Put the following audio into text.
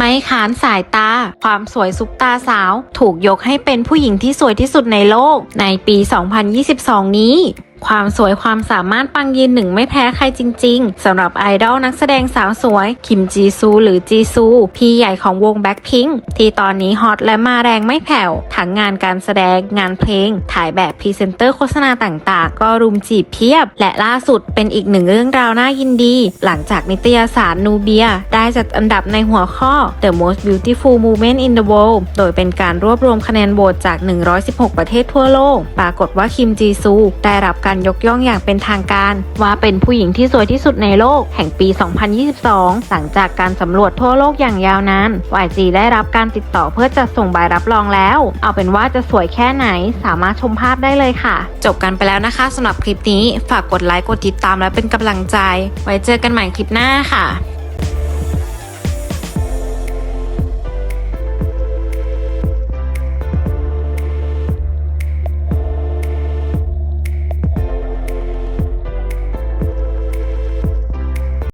ไม่ค้านสายตา ความสวยซุปตาสาว ถูกยกให้เป็นผู้หญิงที่สวยที่สุดในโลก ในปี 2022 นี้ ความสวยความสามารถปังยืนหนึ่งไม่แพ้ใครจริง ๆสำหรับไอดอลนักแสดงสาวสวย คิมจีซูหรือจีซู พี่ใหญ่ของวงแบ็คพิงที่ตอนนี้ฮอตและมาแรงไม่แผ่วทั้งงานการแสดงงานเพลง ถ่ายแบบพรีเซนเตอร์โฆษณาต่างๆ ก็รุมจีบเพียบ และล่าสุดเป็นอีกหนึ่งเรื่องราวน่ายินดี หลังจากนิตยสารนูเบีย ได้จัดอันดับในหัวข้อ The Most Beautiful Women in the World โดยเป็นการรวบรวมคะแนนโหวตจาก 116 ประเทศทั่วโลก ปรากฏว่าคิมจีซูได้รับการยกย่องอย่างเป็นทางการ ว่าเป็นผู้หญิงที่สวยที่สุดในโลกแห่งปี 2022 หลังจากการสำรวจทั่วโลกอย่างยาวนาน YG ได้รับการติดต่อเพื่อจะส่งใบรับรองแล้ว เอาเป็นว่าจะสวยแค่ไหนสามารถชมภาพได้เลยค่ะ จบกันไปแล้วนะคะสำหรับคลิปนี้ฝากกดไลค์กดติดตามและเป็นกำลังใจ ไว้เจอกันใหม่คลิปหน้าค่ะ